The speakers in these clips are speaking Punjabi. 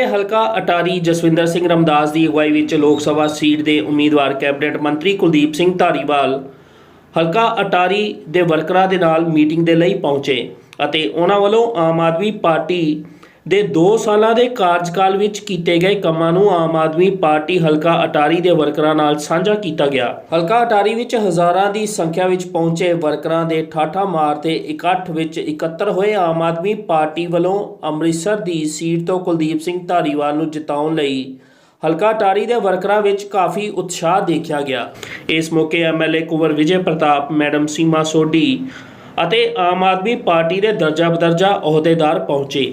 ਐਮਐਲਏ ਹਲਕਾ ਅਟਾਰੀ ਜਸਵਿੰਦਰ ਸਿੰਘ ਰਮਦਾਸ ਦੀ ਅਗਵਾਈ ਵਿੱਚ ਲੋਕ ਸਭਾ ਸੀਟ ਦੇ ਉਮੀਦਵਾਰ ਕੈਬਨਿਟ ਮੰਤਰੀ ਕੁਲਦੀਪ ਸਿੰਘ ਧਾਰੀਵਾਲ ਹਲਕਾ ਅਟਾਰੀ ਦੇ ਵਰਕਰਾਂ ਦੇ ਨਾਲ ਮੀਟਿੰਗ ਦੇ ਲਈ ਪਹੁੰਚੇ ਅਤੇ ਉਹਨਾਂ ਵੱਲੋਂ ਆਮ ਆਦਮੀ ਪਾਰਟੀ ਦੇ 2 ਸਾਲਾਂ ਦੇ ਕਾਰਜਕਾਲ ਵਿੱਚ ਕੀਤੇ ਗਏ ਕੰਮਾਂ ਨੂੰ ਆਮ ਆਦਮੀ ਪਾਰਟੀ ਹਲਕਾ ਅਟਾਰੀ ਦੇ ਵਰਕਰਾਂ ਨਾਲ ਸਾਂਝਾ ਕੀਤਾ ਗਿਆ। ਹਲਕਾ ਅਟਾਰੀ ਵਿੱਚ ਹਜ਼ਾਰਾਂ ਦੀ ਸੰਖਿਆ ਵਿੱਚ ਪਹੁੰਚੇ ਵਰਕਰਾਂ ਦੇ ਠਾਠਾ ਮਾਰ ਤੇ ਇਕੱਠ ਵਿੱਚ ਇਕੱਤਰ ਹੋਏ ਆਮ ਆਦਮੀ ਪਾਰਟੀ ਵੱਲੋਂ ਅੰਮ੍ਰਿਤਸਰ ਦੀ ਸੀਟ ਤੋਂ ਕੁਲਦੀਪ ਸਿੰਘ ਧਾਰੀਵਾਲ ਨੂੰ ਜਿਤਾਉਣ ਲਈ ਹਲਕਾ ਟਾਰੀ ਦੇ ਵਰਕਰਾਂ ਵਿੱਚ ਕਾਫੀ ਉਤਸ਼ਾਹ ਦੇਖਿਆ ਗਿਆ। ਇਸ ਮੌਕੇ ਐਮਐਲਏ ਕੁਵਰ ਵਿਜੇ ਪ੍ਰਤਾਪ, ਮੈਡਮ ਸੀਮਾ ਸੋਢੀ ਅਤੇ ਆਮ ਆਦਮੀ ਪਾਰਟੀ ਦੇ ਦਰਜਾ ਬਦਰਜਾ ਅਹੁਦੇਦਾਰ ਪਹੁੰਚੇ।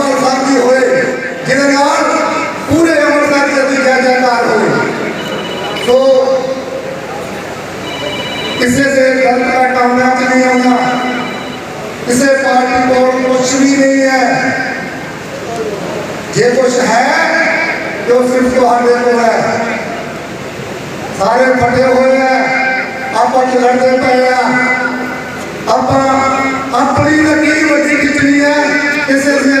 جنہوں پورے امرتسر جدید جا جائکار ہوئے تو اسے سے دل کا ٹاؤنک نہیں ہونا اسے پارٹی کو کچھ بھی نہیں ہے یہ کچھ ہے جو صرف تمہارے کو ہے سارے بٹے ہوئے ہیں آپس لڑتے پہ ہیں آپ اپنی لکیر وجہ کتنی ہے اسے سے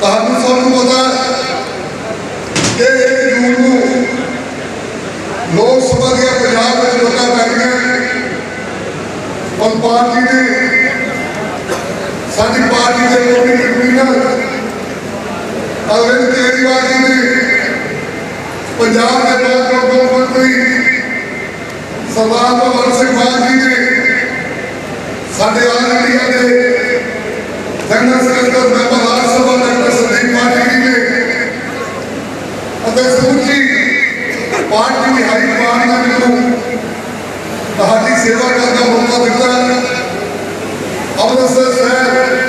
ਤੁਹਾਨੂੰ ਸਭ ਨੂੰ ਪਤਾ ਕਿ ਇੱਕ ਜੂਨ ਨੂੰ ਲੋਕ ਸਭਾ ਦੀਆਂ ਪੰਜਾਬ ਵਿੱਚ ਲੋਕਾਂ ਪੈਣੀਆਂ ਔਰ ਪਾਰਟੀ ਦੇ ਸਾਡੀ ਪਾਰਟੀ ਦੇ ਮੋਢੀ ਕਨਵੀਨਰ ਅਰਵਿੰਦ ਕੇਜਰੀਵਾਲ ਜੀ ਨੇ ਪੰਜਾਬ ਦੇ ਮਾਨਯੋਗ ਮੁੱਖ ਮੰਤਰੀ ਸਰਦਾਰ ਭਗਵੰਤ ਸਿੰਘ ਮਾਨ ਜੀ ਨੇ ਸਾਡੇ ਆਲ ਇੰਡੀਆ ਦੇ ਦੀ ਹਾਈ ਕਮਾਂਡ ਨੇ ਮੈਨੂੰ ਤੁਹਾਡੀ ਸੇਵਾ ਕਰਨ ਦਾ ਮੌਕਾ ਦਿੱਤਾ ਅੰਮ੍ਰਿਤਸਰ ਸ਼ਹਿਰ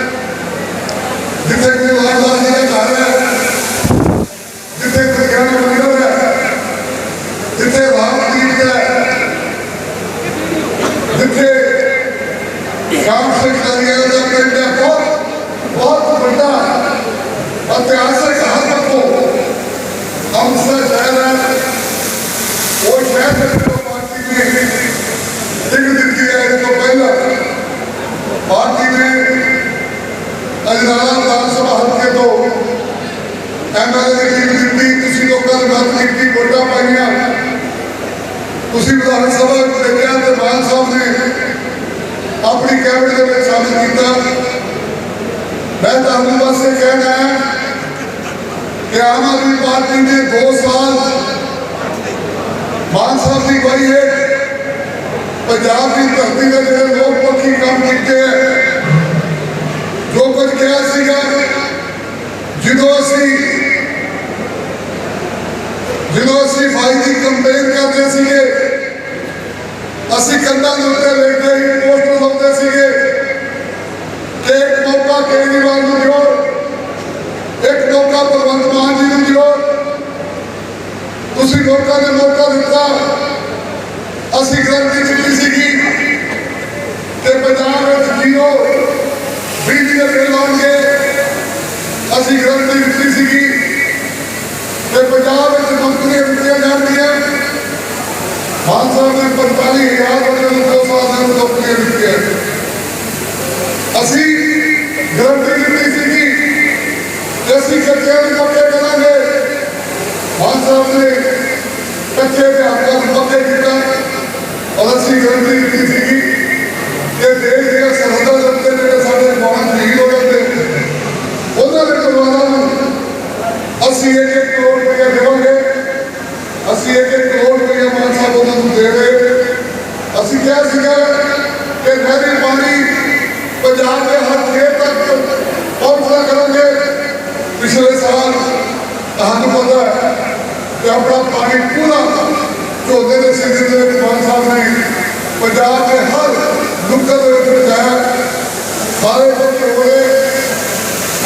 کیتا میں تحبوبہ سے کہنا ہے کہ عام آدمی پارٹی نے دو سال مان صاحب کی بڑی ہے، پنجاب کی دھرتی کا جو لوگ پکی کام کیتے ہیں۔ جو کچھ کیا سیگا جدو اسی جدو اسی فائدی کمپین کرتے سیگے اسی کندھا دے لیٹے ہی پوسٹر لگتے سیگے جریوال مان جی ابھی گرمتی نوکری دیتی جان سو پنتالی ہزار نوکری جی۔ جیسی کچے مکے کریں گے خان صاحب نے کچے پہ ہمارا مکے کیا اور اسی گرنتی کی تھی کہ دیش دیا سرحدہ لگتے میرے سارے جوان شہید ہو گئے تھے انہوں نے کروانا اسی ایک ایک کروڑ روپیہ دوں گے۔ اسی ایک ایک کروڑ روپیہ مان صاحب انہوں نے دے رہے اسی کیا سکھا کہ میری پانی پنجاب کے ہاتھ ਸਾਲ ਤੁਹਾਨੂੰ ਪਤਾ ਹੈ ਕਿ ਆਪਣਾ ਪਾਣੀ ਪੂਰਾ ਝੋਨੇ ਦੇ ਸੀਜ਼ਨ ਦੇ ਵਿੱਚ ਮਾਨ ਸਾਹਿਬ ਨੇ ਪੰਜਾਬ ਦੇ ਹਰ ਨੁੱਕਰ ਦੇ ਵਿੱਚ ਪਹੁੰਚਾਇਆ ਸਾਰੇ ਝੋਨੇ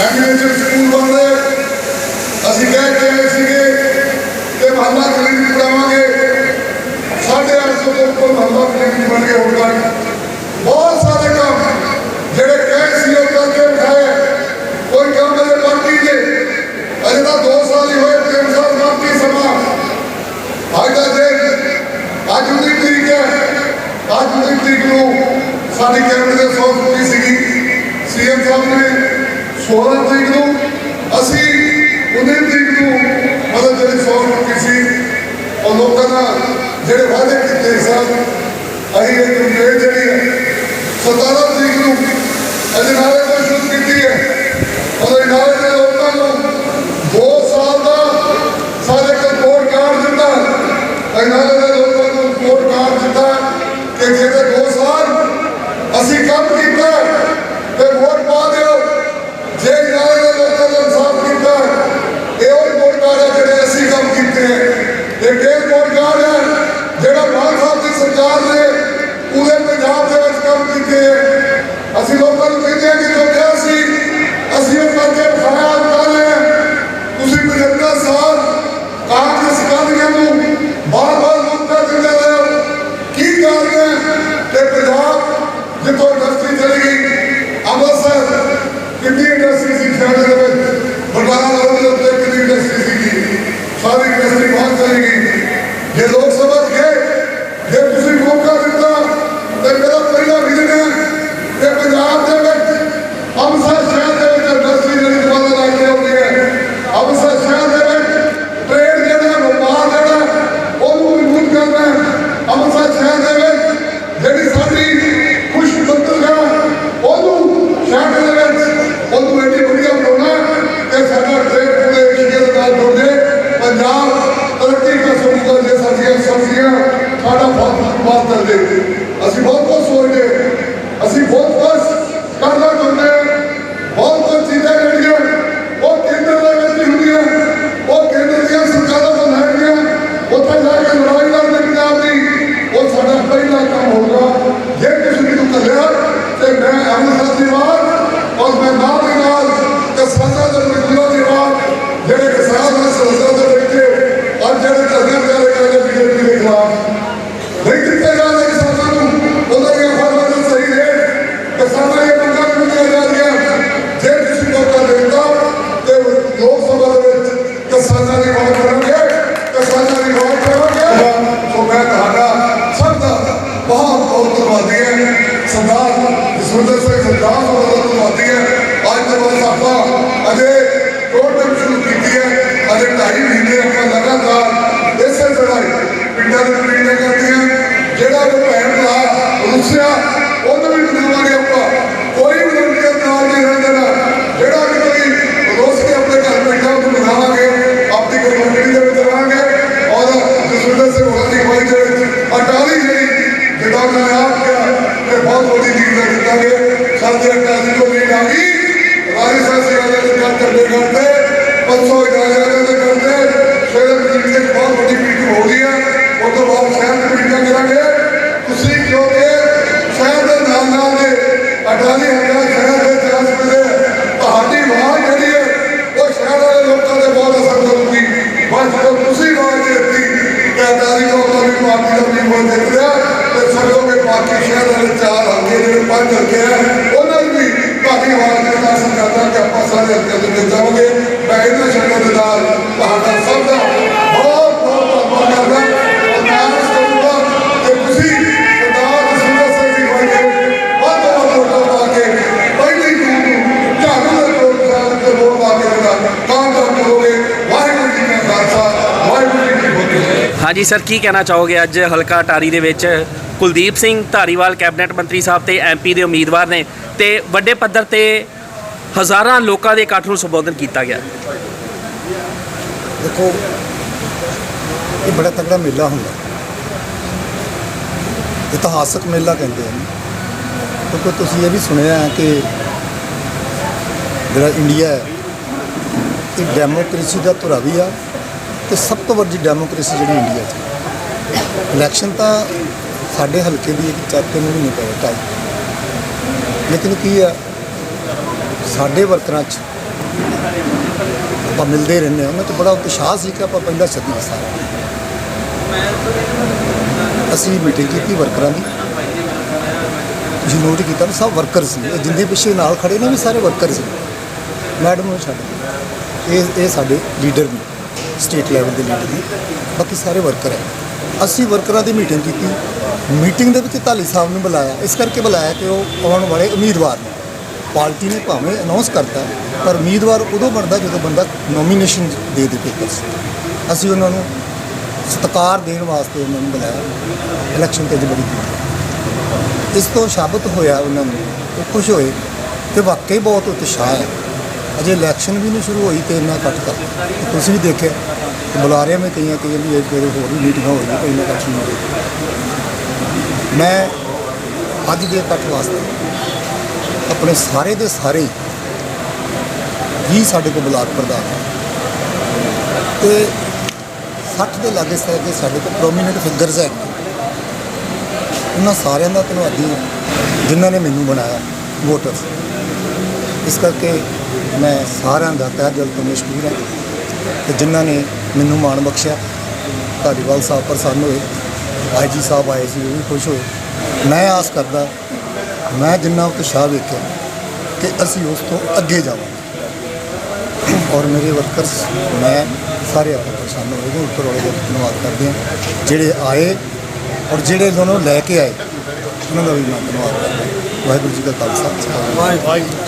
ਐਮਐਨਜੀ ਸਕੂਲ ਬਣ ਰਹੇ ਅਸੀਂ ਕਹਿ ਕੇ ਆਏ ਸੀਗੇ ਕਿ ਮਹੱਲਾ ਕਲੀਨਿਕ ਬਣਾਵਾਂਗੇ। 850 ਤੋਂ ਉੱਪਰ ਮਹੱਲਾ ਕਲੀਨਿਕ ਬਣ ਕੇ ਹੋਣਗੇ ਸਾਹਿਬ ਅਸੀਂ ਇਹ ਜਿਹੜੀ ਹੈ 17 ਦੇਖ ਸਕਦੇ ਹੋ ਕਿ ਬਾਕੀ ਸ਼ਹਿਰ ਦੇ ਚਾਰ ਹਲਕੇ ਜਿਹੜੇ ਪੰਜ ਹਲਕੇ ਆ, ਉਹਨਾਂ ਵੀ ਪਾਕਿਸਤਾਨ ਦੇ ਨਾਲ ਸੰਗਤਾਂ ਕਿ ਆਪਾਂ ਸਾਰੇ ਹਲਕੇ ਦੇ ਵਿੱਚ ਜਾਵਾਂਗੇ। ਮੈਂ ਇਹਨਾਂ ਸ਼ਹਿਰਾਂ ਦੇ ਨਾਲ ਤੁਹਾਡਾ ਸਭ ਦਾ ਬਹੁਤ ਬਹੁਤ ਧੰਨਵਾਦ ਕਰਦਾ। ਅਰਦਾਸ ਕਰੂੰਗਾ ਕਿ ਤੁਸੀਂ ਸਰਦਾਰ ਸਿੰਘਾ ਸਿੰਘ ਜੀ ਹੋਏ ਬਹੁਤ ਬਹੁਤ ਵੋਟਾਂ ਪਾ ਕੇ ਪਹਿਲੀ ਜੂਨ ਨੂੰ ਝਾੜੂ ਦੇ ਪ੍ਰੋਗਰਾਮ ਤੇ ਵੋਟ ਪਾ ਕੇ ਜਿਹੜਾ ਕਾਮਯਾਬ ਕਰੋਗੇ। ਵਾਹਿਗੁਰੂ ਜੀ ਕਾ ਖਾਲਸਾ, ਵਾਹਿਗੁਰੂ ਜੀ ਕੀ ਫਤਿਹ। ਹਾਂਜੀ ਸਰ, ਕੀ ਕਹਿਣਾ ਚਾਹੋਗੇ ਅੱਜ ਹਲਕਾ ਟਾਰੀ ਦੇ ਵਿੱਚ? ਕੁਲਦੀਪ ਸਿੰਘ ਧਾਰੀਵਾਲ, ਕੈਬਨਿਟ ਮੰਤਰੀ ਸਾਹਿਬ ਤੇ ਐਮਪੀ ਦੇ ਉਮੀਦਵਾਰ ਨੇ ਤੇ ਵੱਡੇ ਪੱਧਰ ਤੇ ਹਜ਼ਾਰਾਂ ਲੋਕਾਂ ਦੇ ਇਕੱਠ ਨੂੰ ਸੰਬੋਧਨ ਕੀਤਾ ਗਿਆ। ਦੇਖੋ, ਇਹ ਬੜਾ ਤਗੜਾ ਮੇਲਾ ਹੁੰਦਾ। ਇਤਿਹਾਸਕ ਮੇਲਾ ਕਹਿੰਦੇ ਹਨ ਕਿਉਂਕਿ ਤੁਸੀਂ ਇਹ ਵੀ ਸੁਣਿਆ ਹੈ ਕਿ ਜਿਹੜਾ ਇੰਡੀਆ ਹੈ, ਇਹ ਡੈਮੋਕ੍ਰੇਸੀ ਦਾ ਧੁਰਾ ਵੀ ਆ ਤੇ ਸਭ ਤੋਂ ਵੱਡੀ ਡੈਮੋਕ੍ਰੇਸੀ ਜਿਹੜੀ ਇੰਡੀਆ 'ਚ ਇਲੈਕਸ਼ਨ ਤਾਂ ਸਾਡੇ ਹਲਕੇ ਦੀ ਇੱਕ ਚਾਤੇ ਨੂੰ ਵੀ ਨਹੀਂ ਪਏ ਟਾਈ ਲੇਕਿਨ ਕੀ ਆ, ਸਾਡੇ ਵਰਕਰਾਂ 'ਚ ਆਪਾਂ ਮਿਲਦੇ ਰਹਿੰਦੇ ਹਾਂ। ਉਹਨਾਂ 'ਚ ਬੜਾ ਉਤਸ਼ਾਹ ਸੀ ਕਿ ਆਪਾਂ ਪਹਿਲਾਂ ਛੱਡੀਏ ਸਾਰਾ। ਅਸੀਂ ਮੀਟਿੰਗ ਕੀਤੀ ਵਰਕਰਾਂ ਦੀ। ਤੁਸੀਂ ਨੋਟ ਕੀਤਾ ਨਾ ਸਭ ਵਰਕਰ ਸੀ। ਜਿੰਦੇ ਪਿੱਛੇ ਨਾਲ ਖੜੇ ਨੇ ਵੀ ਸਾਰੇ ਵਰਕਰ ਸੀ ਮੈਡਮ ਨੂੰ ਛੱਡ ਇਹ ਇਹ ਸਾਡੇ ਲੀਡਰ ਨੇ ਸਟੇਟ ਲੈਵਲ ਦੇ ਲੀਡਰ ਨੇ। ਬਾਕੀ ਸਾਰੇ ਵਰਕਰ ਹੈ। ਅਸੀਂ ਵਰਕਰਾਂ ਦੀ ਮੀਟਿੰਗ ਕੀਤੀ। ਮੀਟਿੰਗ ਦੇ ਵਿੱਚ ਧਾਲੀ ਸਾਹਿਬ ਨੂੰ ਬੁਲਾਇਆ। ਇਸ ਕਰਕੇ ਬੁਲਾਇਆ ਕਿ ਉਹ ਆਉਣ ਵਾਲੇ ਉਮੀਦਵਾਰ ਨੇ। ਪਾਰਟੀ ਨੇ ਭਾਵੇਂ ਅਨਾਉਂਸ ਕਰਤਾ, ਪਰ ਉਮੀਦਵਾਰ ਉਦੋਂ ਬਣਦਾ ਜਦੋਂ ਬੰਦਾ ਨੋਮੀਨੇਸ਼ਨ ਦੇ ਦੇ ਪੇਪਰਸ ਅਸੀਂ ਉਹਨਾਂ ਨੂੰ ਸਤਿਕਾਰ ਦੇਣ ਵਾਸਤੇ ਉਹਨਾਂ ਨੂੰ ਬੁਲਾਇਆ। ਇਲੈਕਸ਼ਨ ਤੇ ਅੱਜ ਬੜੀ ਕੀਤੀ। ਇਸ ਤੋਂ ਸਾਬਤ ਹੋਇਆ ਉਹਨਾਂ ਨੂੰ, ਉਹ ਖੁਸ਼ ਹੋਏ ਕਿ ਵਾਕਈ ਬਹੁਤ ਉਤਸ਼ਾਹ ਹੈ। ਅਜੇ ਇਲੈਕਸ਼ਨ ਵੀ ਨਹੀਂ ਸ਼ੁਰੂ ਹੋਈ ਤੇ ਇੰਨਾ ਇਕੱਠ ਕਰ ਤੁਸੀਂ ਵੀ ਦੇਖਿਆ, ਬੁਲਾ ਬੁਲਾਰਿਆਂ ਮੈਂ ਕਈਆਂ ਕਈਆਂ ਵੀ ਇੱਕ ਹੋਰ ਵੀ ਮੀਟਿੰਗਾਂ ਹੋ ਰਹੀਆਂ ਕਈਆਂ ਇਕੱਠ ਨਹੀਂ ਹੋ ਮੈਂ ਅੱਜ ਦੇ ਇਕੱਠ ਵਾਸਤੇ ਆਪਣੇ ਸਾਰੇ ਦੇ ਸਾਰੇ ਵੀ ਸਾਡੇ ਕੋਲ ਬਲਾਕ ਪ੍ਰਧਾਨ ਹੈ। ਤੇ 60 ਦੇ ਲਾਗੇ ਸਾਡੇ ਸਾਡੇ ਕੋਲ ਪ੍ਰੋਮੀਨੈਂਟ ਫਿਗਰਸ ਹੈ ਉਹਨਾਂ ਸਾਰਿਆਂ ਦਾ ਧੰਨਵਾਦੀ ਹਾਂ, ਜਿਨ੍ਹਾਂ ਨੇ ਮੈਨੂੰ ਬਣਾਇਆ ਵੋਟਰਸ ਇਸ ਕਰਕੇ ਮੈਂ ਸਾਰਿਆਂ ਦਾ ਤਹਿ ਦਿਲ ਤੋਂ ਮਸ਼ਕੂਰ ਹਾਂ ਤੇ ਜਿਨ੍ਹਾਂ ਨੇ ਮੈਨੂੰ ਮਾਣ ਬਖਸ਼ਿਆ ਧਾਰੀਵਾਲ ਸਾਹਿਬ ਪ੍ਰਸੰਨ ਹੋਏ। ਆਈਜੀ ਸਾਹਿਬ ਆਏ ਸੀ, ਉਹ ਵੀ ਖੁਸ਼ ਹੋਏ। ਮੈਂ ਆਸ ਕਰਦਾ, ਮੈਂ ਜਿੰਨਾ ਉਤਸ਼ਾਹ ਵੇਖਿਆ ਕਿ ਅਸੀਂ ਉਸ ਤੋਂ ਅੱਗੇ ਜਾਵਾਂਗੇ। ਔਰ ਮੇਰੇ ਵਰਕਰਸ, ਮੈਂ ਸਾਰੇ ਆਪਣੇ ਪ੍ਰਸੰਨ ਹੋਏ ਨੇ, ਉੱਪਰ ਵਾਲੇ ਦਾ ਧੰਨਵਾਦ ਕਰਦੇ ਹਾਂ। ਜਿਹੜੇ ਆਏ ਔਰ ਜਿਹੜੇ ਦੋਨੋਂ ਲੈ ਕੇ ਆਏ, ਉਹਨਾਂ ਦਾ ਵੀ ਮੈਂ ਧੰਨਵਾਦ ਕਰਦਾ ਵਾਹਿਗੁਰੂ ਜੀ ਕਾ ਖਾਲਸਾ। ਵਾਹਿਗੁਰੂ ਜੀ